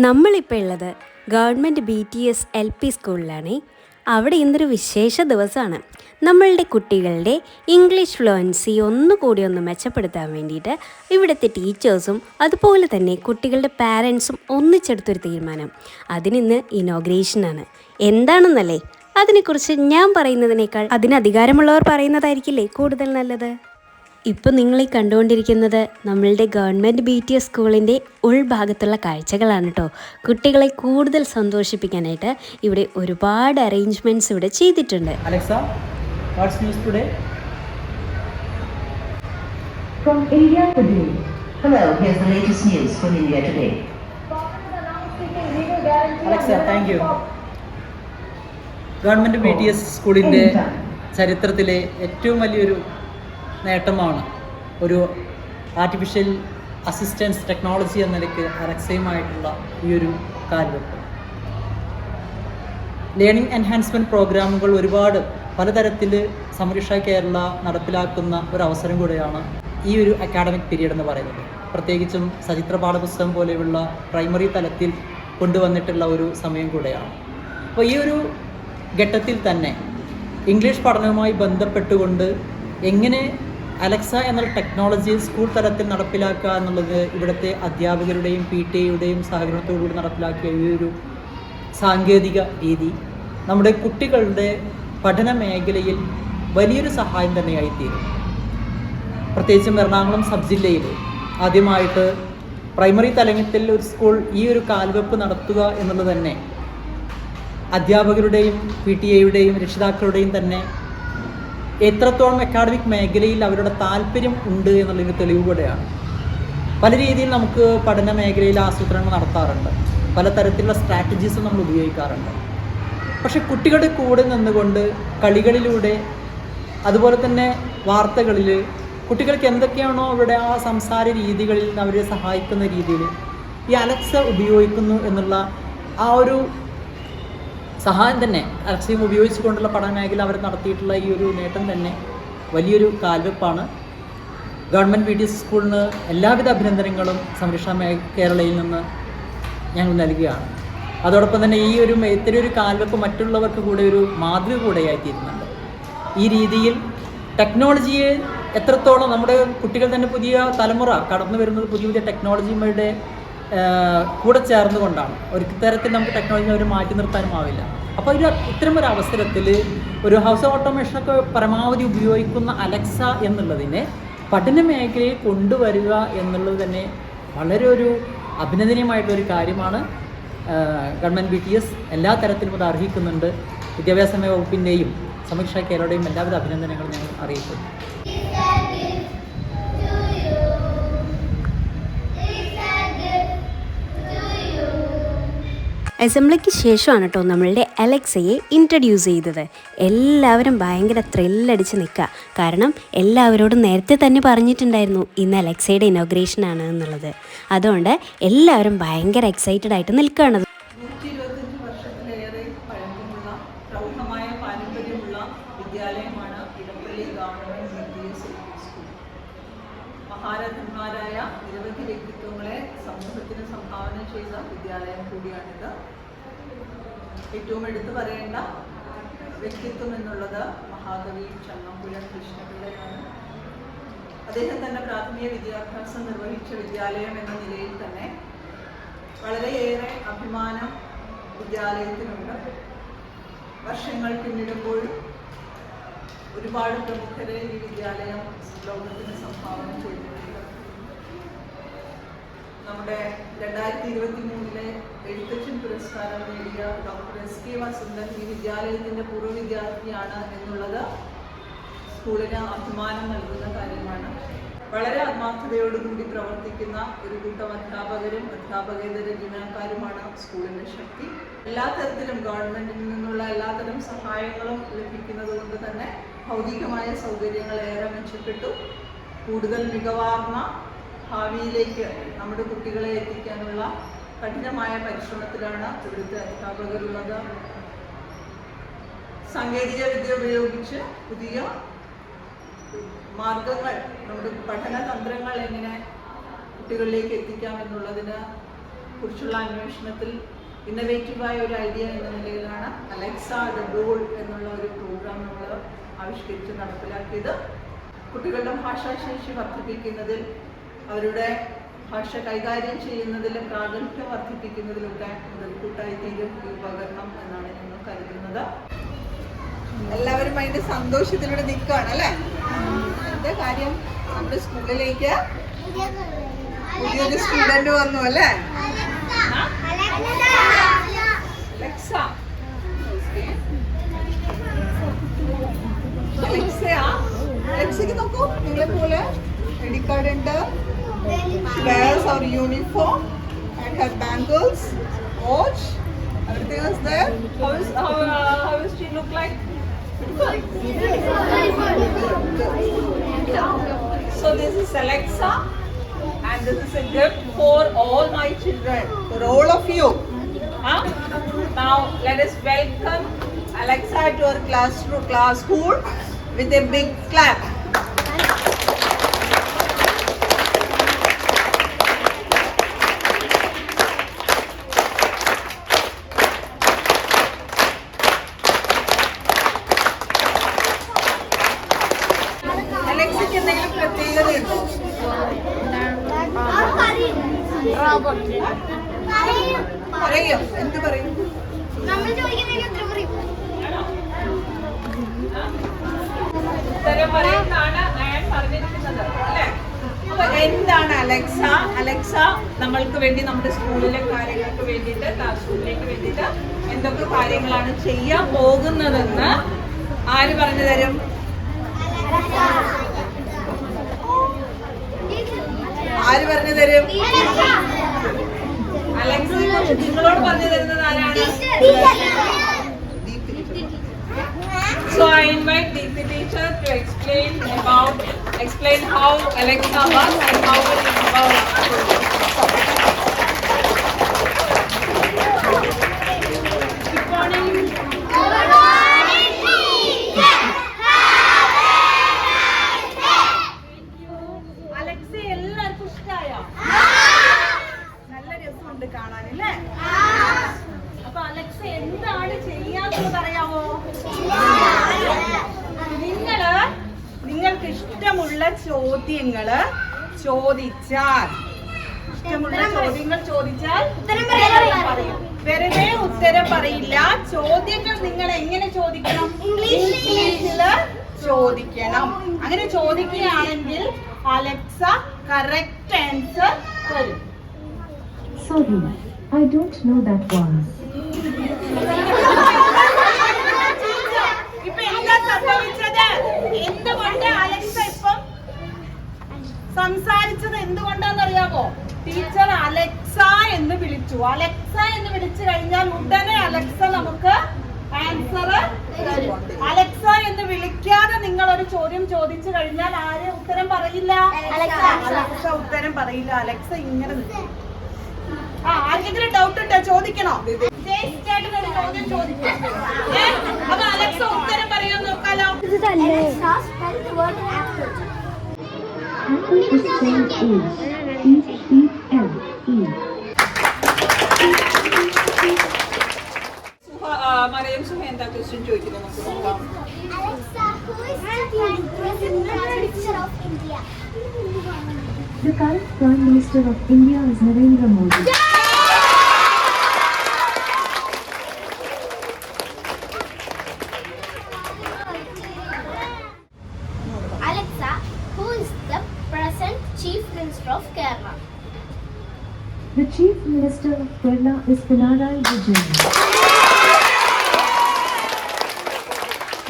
നമ്മളിപ്പോൾ ഉള്ളത് government B T S L P സ്കൂളിലാണ്. അവിടെ ഇന്നൊരു വിശേഷ ദിവസമാണ്. നമ്മളുടെ കുട്ടികളുടെ ഇംഗ്ലീഷ് ഫ്ലുവൻസി ഒന്നുകൂടി ഒന്ന് മെച്ചപ്പെടുത്താൻ വേണ്ടിയിട്ട് ഇവിടുത്തെ ടീച്ചേഴ്സും അതുപോലെ തന്നെ കുട്ടികളുടെ പാരൻസും ഒന്നിച്ചെടുത്തൊരു തീരുമാനം. അതിനിന്ന് ഇനോഗ്രേഷനാണ് എന്താണെന്നല്ലേ? അതിനെക്കുറിച്ച് ഞാൻ പറയുന്നതിനേക്കാൾ അതിന് അധികാരമുള്ളവർ പറയുന്നതായിരിക്കില്ലേ കൂടുതൽ നല്ലത്? ഇപ്പോൾ നിങ്ങൾ ഈ കണ്ടുകൊണ്ടിരിക്കുന്നത് നമ്മളുടെ ഗവൺമെന്റ് ബി ടി എസ് സ്കൂളിന്റെ ഉൾഭാഗത്തുള്ള കാഴ്ചകളാണ് കേട്ടോ കുട്ടികളെ കൂടുതൽ സന്തോഷിപ്പിക്കാനായിട്ട് ഇവിടെ ഒരുപാട് അറേഞ്ച്മെന്റ്സ് ഇവിടെ ചെയ്തിട്ടുണ്ട് Alexa, what's news today From India Today. Hello, here's the latest news from India today. Alexa, thank you. Government B T S സ്കൂളിന്റെ ചരിത്രത്തിലെ ഏറ്റവും വലിയൊരു നേട്ടമാണ്. ഒരു ആർട്ടിഫിഷ്യൽ അസിസ്റ്റൻസ് ടെക്നോളജി എന്ന നിലയ്ക്ക് അലക്സയുമായിട്ടുള്ള ഈ ഒരു കാൽവെപ്പ് ലേണിംഗ് എൻഹാൻസ്മെന്റ് പ്രോഗ്രാമുകൾ ഒരുപാട് പലതരത്തിൽ സംരക്ഷ കേരള നടപ്പിലാക്കുന്ന ഒരു അവസരം കൂടെയാണ് ഈ ഒരു അക്കാഡമിക് പീരീഡ് എന്ന് പറയുന്നത്. പ്രത്യേകിച്ചും ചരിത്ര പാഠപുസ്തകം പോലെയുള്ള പ്രൈമറി തലത്തിൽ കൊണ്ടുവന്നിട്ടുള്ള ഒരു സമയം കൂടെയാണ്. അപ്പോൾ ഈ ഒരു ഘട്ടത്തിൽ തന്നെ ഇംഗ്ലീഷ് പഠനവുമായി ബന്ധപ്പെട്ടുകൊണ്ട് എങ്ങനെ അലക്സ എന്ന ടെക്നോളജി സ്കൂൾ തലത്തിൽ നടപ്പിലാക്കുക എന്നുള്ളത് ഇവിടുത്തെ അധ്യാപകരുടെയും പി ടി എയുടെയും സഹകരണത്തോടുകൂടി നടപ്പിലാക്കിയ ഈ ഒരു സാങ്കേതിക രീതി നമ്മുടെ കുട്ടികളുടെ പഠന മേഖലയിൽ വലിയൊരു സഹായം തന്നെയായിത്തീരും. പ്രത്യേകിച്ചും എറണാകുളം സബ് ജില്ലയിൽ ആദ്യമായിട്ട് പ്രൈമറി തലത്തിൽ ഒരു സ്കൂൾ ഈ ഒരു കാൽവെപ്പ് നടത്തുക എന്നുള്ളത് തന്നെ അധ്യാപകരുടെയും പി ടി എയുടെയും രക്ഷിതാക്കളുടെയും തന്നെ എത്രത്തോളം അക്കാഡമിക് മേഖലയിൽ അവരുടെ താല്പര്യം ഉണ്ട് എന്നുള്ളതിന് തെളിവ് കൂടെയാണ് പല രീതിയിൽ നമുക്ക് പഠന മേഖലയിൽ ആസൂത്രണങ്ങൾ നടത്താറുണ്ട്. പല തരത്തിലുള്ള സ്ട്രാറ്റജീസും നമ്മൾ ഉപയോഗിക്കാറുണ്ട്. പക്ഷെ കുട്ടികളുടെ കൂടെ നിന്നുകൊണ്ട് കളികളിലൂടെ അതുപോലെ തന്നെ വാർത്തകളിൽ കുട്ടികൾക്ക് എന്തൊക്കെയാണോ അവരുടെ ആ സംസാര രീതികളിൽ അവരെ സഹായിക്കുന്ന രീതിയിൽ ഈ അലക്സ ഉപയോഗിക്കുന്നു എന്നുള്ള ആ ഒരു സഹായം തന്നെ. അലക്സയും ഉപയോഗിച്ചുകൊണ്ടുള്ള പഠന മേഖല അവർ നടത്തിയിട്ടുള്ള ഈ ഒരു നേട്ടം തന്നെ വലിയൊരു കാൽവെപ്പാണ്. ഗവൺമെന്റ് പി ടി എസ് സ്കൂളിന് എല്ലാവിധ അഭിനന്ദനങ്ങളും സംരക്ഷണ കേരളയിൽ നിന്ന് ഞങ്ങൾ നൽകുകയാണ്. അതോടൊപ്പം തന്നെ ഈ ഒരു ഇത്തരം ഒരു കാൽവെപ്പ് മറ്റുള്ളവർക്ക് കൂടെ ഒരു മാതൃക കൂടെയായി തീരുന്നുണ്ട്. ഈ രീതിയിൽ ടെക്നോളജിയെ എത്രത്തോളം നമ്മുടെ കുട്ടികൾ തന്നെ പുതിയ തലമുറ കടന്നു വരുന്നത് പുതിയ പുതിയ ടെക്നോളജിയുടെ കൂടെ ചേർന്നുകൊണ്ടാണ്. ഒരു തരത്തിൽ നമുക്ക് ടെക്നോളജി അവർ മാറ്റി നിർത്താനും ആവില്ല അപ്പോൾ ഒരു ഇത്തരം ഒരു അവസരത്തിൽ ഒരു ഹൗസ് ഓട്ടോമേഷനൊക്കെ പരമാവധി ഉപയോഗിക്കുന്ന അലക്സ എന്നുള്ളതിനെ പഠന മേഖലയിൽ കൊണ്ടുവരിക എന്നുള്ളത് തന്നെ വളരെ ഒരു അഭിനന്ദനീയമായിട്ടുള്ളൊരു കാര്യമാണ്. ഗവൺമെന്റ് ബി ടി എസ് എല്ലാ തരത്തിലും അത് അർഹിക്കുന്നുണ്ട്. വിദ്യാഭ്യാസ വകുപ്പിന്റെയും സമീക്ഷ കേരളയുടെയും എല്ലാവിധ അഭിനന്ദനങ്ങളും ഞങ്ങൾ അറിയിക്കുന്നു. അസംബ്ലിക്ക് ശേഷമാണ് കേട്ടോ നമ്മളുടെ അലക്സയെ ഇൻട്രൊഡ്യൂസ് ചെയ്തത്. എല്ലാവരും ഭയങ്കര ത്രില്ലടിച്ച് നിൽക്കുക കാരണം എല്ലാവരോടും നേരത്തെ തന്നെ പറഞ്ഞിട്ടുണ്ടായിരുന്നു ഇന്ന് അലക്സയുടെ ഇനോഗ്രേഷൻ ആണ് എന്നുള്ളത്. അതുകൊണ്ട് എല്ലാവരും ഭയങ്കര എക്സൈറ്റഡ് ആയിട്ട് നിൽക്കുകയാണ്. പാരമ്പര്യമുള്ള വിദ്യാലയമാണ് ഇടപ്പള്ളി സ്കൂൾ. മഹാരഥന്മാരായ നിരവധി വ്യക്തിത്വങ്ങളെ സമൂഹത്തിന് സംഭാവന ചെയ്ത വിദ്യാലയം കൂടിയാണിത്. ഏറ്റവും എടുത്തു പറയേണ്ട വ്യക്തിത്വം എന്നുള്ളത് മഹാകവി ചങ്ങമ്പുഴ കൃഷ്ണപിള്ളയാണ്. അദ്ദേഹം തന്നെ പ്രാഥമിക വിദ്യാഭ്യാസം നിർവഹിച്ച വിദ്യാലയം എന്ന നിലയിൽ തന്നെ വളരെയേറെ അഭിമാനം വിദ്യാലയത്തിനുണ്ട്. വർഷങ്ങൾ പിന്നിടുമ്പോഴും ഒരുപാട് പ്രമുഖരെ ഈ വിദ്യാലയം ലോകത്തിന് സംഭാവന ചെയ്തിട്ടുണ്ട്. നമ്മുടെ രണ്ടായിരത്തി ഇരുപത്തി മൂന്നിലെ എഴുത്തച്ഛൻ പുരസ്കാരം നേടിയ ഡോക്ടർ എസ് കെ വസന്തൻ ഈ വിദ്യാലയത്തിന്റെ പൂർവ വിദ്യാർത്ഥിയാണ് എന്നുള്ളത് സ്കൂളിന് അഭിമാനം നൽകുന്ന കാര്യമാണ്. വളരെ ആത്മാർത്ഥതയോടുകൂടി പ്രവർത്തിക്കുന്ന ഒരു കൂട്ടം അധ്യാപകരും അധ്യാപകേതര ജീവനക്കാരുമാണ് സ്കൂളിന്റെ ശക്തി. എല്ലാ തരത്തിലും ഗവൺമെന്റിൽ നിന്നുള്ള എല്ലാത്തരം സഹായങ്ങളും ലഭിക്കുന്നത് കൊണ്ട് തന്നെ ഭൗതികമായ സൗകര്യങ്ങൾ ഏറെ മെച്ചപ്പെട്ടു. കൂടുതൽ മികവാർന്ന ഭാവിയിലേക്ക് നമ്മുടെ കുട്ടികളെ എത്തിക്കാനുള്ള കഠിനമായ പരിശ്രമത്തിലാണ് ഇവിടുത്തെ അധ്യാപകരുള്ളത് സാങ്കേതിക വിദ്യ ഉപയോഗിച്ച് പുതിയ മാർഗങ്ങൾ നമ്മുടെ പഠന തന്ത്രങ്ങൾ എങ്ങനെ കുട്ടികളിലേക്ക് എത്തിക്കാം എന്നുള്ളതിന് കുറിച്ചുള്ള അന്വേഷണത്തിൽ ഇന്നവേറ്റീവായ ഒരു ഐഡിയ എന്ന നിലയിലാണ് അലക്സ ദ ഡോൾ എന്നുള്ള ഒരു പ്രോഗ്രാം നമ്മൾ ആവിഷ്കരിച്ച് നടപ്പിലാക്കിയത്. കുട്ടികളുടെ ഭാഷാശേഷി വർദ്ധിപ്പിക്കുന്നതിൽ അവരുടെ ഭാഷ കൈകാര്യം ചെയ്യുന്നതിലും പ്രാഗൽഭ്യം വർദ്ധിപ്പിക്കുന്നതിലൊക്കെ മുതൽക്കൂട്ടായി തീരും ഈ ഉപകരണം എന്നാണ് ഞങ്ങൾ കരുതുന്നത്. എല്ലാവരും അതിന്റെ സന്തോഷത്തിലൂടെ നിൽക്കുകയാണ് അല്ലേ? അതിന്റെ കാര്യം? നമ്മുടെ സ്കൂളിലേക്ക് പുതിയൊരു സ്റ്റുഡന്റ് വന്നു അല്ലേ? Alexa. Okay. Alexa. Alexa की तुमको ये बोला है ID card and she wears her uniform and her bangles, watch, everything is there. How is how uh, how does she look like? Beautiful. So this is Alexa. this is a gift for all my children, for all of you. Huh? Now let us welcome Alexa to our class class school with a big clap. Alexa, can പ്രത്യേകതയുണ്ടോ പറയും. എന്ത് പറയും? നമ്മൾ ചോദിക്കുന്നതിന് ഉത്തരം പറയും? ഉത്തരം പറയുന്നതാണ് ഞാൻ പറഞ്ഞിരിക്കുന്നത്. അല്ലേ? എന്താണ് അലക്സ? അലക്സ നമ്മൾക്ക് വേണ്ടി നമ്മുടെ സ്കൂളിലെ കാര്യങ്ങൾക്ക് വേണ്ടിയിട്ട് ക്ലാസ് റൂമിലേക്ക് വേണ്ടിയിട്ട് എന്തൊക്കെ കാര്യങ്ങളാണ് ചെയ്യാൻ പോകുന്നതെന്ന് ആര് പറഞ്ഞു തരും? ആര് പറഞ്ഞു തരും അലക്സയെ നിങ്ങളോട് പറഞ്ഞു തരുന്നത് ആരാണ് So I invite Deepthi teacher to explain about explain how Alexa works and how it is about. Good morning. Alexa എല്ലാവർക്കും ഇഷ്ടായോ നല്ല രസമുണ്ട് കാണാനല്ലേ? അപ്പൊ അലക്സ എന്താണ് ചെയ്യാന്ന് പറയാമോ നിങ്ങൾ നിങ്ങൾക്ക് ഇഷ്ടമുള്ള ചോദ്യങ്ങൾ ചോദിച്ചാൽ. ഇഷ്ടമുള്ള ചോദ്യങ്ങൾ ചോദിച്ചാൽ വെറുതെ ഉത്തരം പറയില്ല. ചോദ്യങ്ങൾ നിങ്ങൾ എങ്ങനെ ചോദിക്കണം. ഇംഗ്ലീഷിൽ. ചോദിക്കണം. അങ്ങനെ ചോദിക്കുകയാണെങ്കിൽ അലക്സ കറക്റ്റ് ആൻസർ തരും. Sorry, I don't know that one. സംസാരിച്ചത് എന്തുകൊണ്ടാണെന്നറിയാമോ ടീച്ചർ അലക്സ എന്ന് വിളിച്ചു. അലക്സ എന്ന് വിളിച്ചു കഴിഞ്ഞാൽ ഉടനെ അലക്സ നമുക്ക് ആൻസർ അലക്സ എന്ന് വിളിക്കാതെ നിങ്ങൾ ഒരു ചോദ്യം ചോദിച്ചു കഴിഞ്ഞാൽ ആര് ഉത്തരം പറയില്ല? അലക്സ. അലക്സ ഉത്തരം പറയില്ല. അലക്സ ഇങ്ങനെ നിൽക്കും. ആ ആർക്കെങ്കിലും ഡൗട്ട് ഉണ്ടോ ചോദിക്കണോ? അപ്പൊ അലക്സ ഉത്തരം നോക്കാലോ. സുഹ ആ, മറിയം സുഹ എന്താ ക്വസ്റ്റ്യൻ ചോദിക്കുന്നത് നമുക്ക് നോക്കാം who is the Prime Minister of India? The current Prime Minister of India is Narendra Modi. Alexa, who is the present Chief Minister of Kerala? The Chief Minister of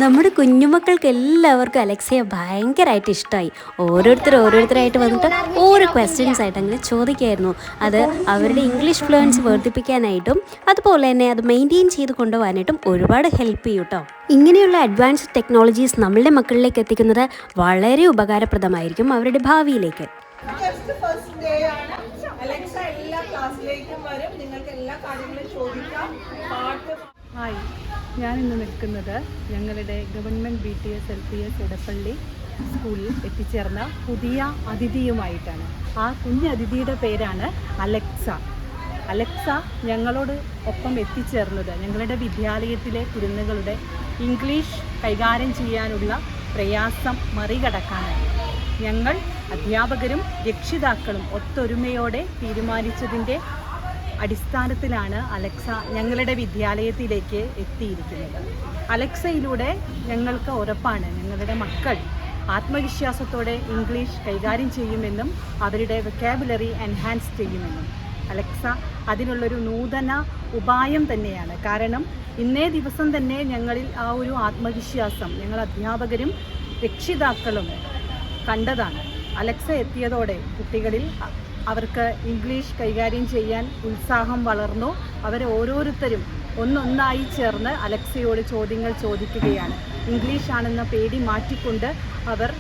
നമ്മുടെ കുഞ്ഞുമക്കൾക്ക് എല്ലാവർക്കും അലക്സയെ ഭയങ്കരമായിട്ട് ഇഷ്ടമായി. ഓരോരുത്തർ ഓരോരുത്തരായിട്ട് വന്നിട്ട് ഓരോ ക്വസ്റ്റ്യൻസ് ആയിട്ട് അങ്ങനെ ചോദിക്കായിരുന്നു അത് അവരുടെ ഇംഗ്ലീഷ് ഫ്ലുവൻസ് വർദ്ധിപ്പിക്കാനായിട്ടും അതുപോലെ തന്നെ അത് മെയിന്റെയിൻ ചെയ്ത് കൊണ്ടുപോകാനായിട്ടും ഒരുപാട് ഹെൽപ്പ് ചെയ്യും കേട്ടോ. ഇങ്ങനെയുള്ള അഡ്വാൻസ്ഡ് ടെക്നോളജീസ് നമ്മളുടെ മക്കളിലേക്ക് എത്തിക്കുന്നത് വളരെ ഉപകാരപ്രദമായിരിക്കും അവരുടെ ഭാവിയിലേക്ക്. ഫസ്റ്റ് ഡേ ആണ് അലക്സ എല്ലാ ക്ലാസ്സിലേക്കും വരും നിങ്ങൾക്ക് എല്ലാ കാര്യങ്ങളും ചോദിക്കാം പാട്ട് ഹായ്. ഞാൻ ഇന്ന് നിൽക്കുന്നത് ഞങ്ങളുടെ government B T S L P S Edappally സ്കൂളിൽ എത്തിച്ചേർന്ന പുതിയ അതിഥിയുമായിട്ടാണ്. ആ കുഞ്ഞ് അതിഥിയുടെ പേരാണ് അലക്സ. അലക്സ ഞങ്ങളോട് ഒപ്പം എത്തിച്ചേർന്നത് ഞങ്ങളുടെ വിദ്യാലയത്തിലെ കുരുന്നുകളുടെ ഇംഗ്ലീഷ് കൈകാര്യം ചെയ്യാനുള്ള പ്രയാസം മറികടക്കാനാണ്. ഞങ്ങൾ അധ്യാപകരും രക്ഷിതാക്കളും ഒത്തൊരുമയോടെ തീരുമാനിച്ചതിന്റെ അടിസ്ഥാനത്തിലാണ് അലക്സ ഞങ്ങളുടെ വിദ്യാലയത്തിലേക്ക് എത്തിയിരിക്കുന്നത്. അലക്സയിലൂടെ ഞങ്ങൾക്ക് ഉറപ്പാണ് ഞങ്ങളുടെ മക്കൾ ആത്മവിശ്വാസത്തോടെ ഇംഗ്ലീഷ് കൈകാര്യം ചെയ്യുമെന്നും അവരുടെ വെക്കാബുലറി എൻഹാൻസ് ചെയ്യുമെന്നും. അലക്സ അതിനുള്ളൊരു നൂതന ഉപായം തന്നെയാണ്. കാരണം ഇന്നേ ദിവസം തന്നെ ഞങ്ങളിൽ ആ ഒരു ആത്മവിശ്വാസം ഞങ്ങൾ അധ്യാപകരും രക്ഷിതാക്കളും കണ്ടതാണ്. അലക്സ എത്തിയതോടെ കുട്ടികളിൽ അവർക്ക് ഇംഗ്ലീഷ് കൈകാര്യം ചെയ്യാൻ ഉത്സാഹം വളർന്നു. അവർ ഓരോരുത്തരും ഒന്നൊന്നായി ചേർന്ന് അലക്സയോട് ചോദ്യങ്ങൾ ചോദിക്കുകയാണ്. ഇംഗ്ലീഷ് ആണെന്ന പേടി മാറ്റിക്കൊണ്ട് അവർ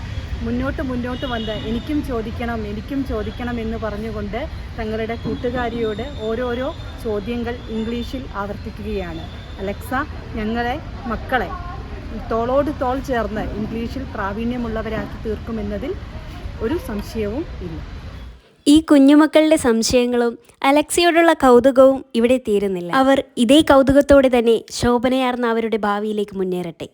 മുന്നോട്ട് മുന്നോട്ട് വന്ന് എനിക്കും ചോദിക്കണം എനിക്കും ചോദിക്കണം എന്ന് പറഞ്ഞുകൊണ്ട് തങ്ങളുടെ കൂട്ടുകാരിയോട് ഓരോരോ ചോദ്യങ്ങൾ ഇംഗ്ലീഷിൽ ആവർത്തിക്കുകയാണ്. അലക്സ ഞങ്ങളെ മക്കളെ തോളോട് തോൾ ചേർന്ന് ഇംഗ്ലീഷിൽ പ്രാവീണ്യമുള്ളവരാക്കി തീർക്കുമെന്നതിൽ ഒരു സംശയവും ഇല്ല. ഈ കുഞ്ഞുമക്കളുടെ സംശയങ്ങളും അലക്സിയോടുള്ള കൗതുകവും ഇവിടെ തീരുന്നില്ല. അവർ ഇതേ കൗതുകത്തോടെ തന്നെ ശോഭനയാർന്ന അവരുടെ ഭാവിയിലേക്ക് മുന്നേറട്ടെ.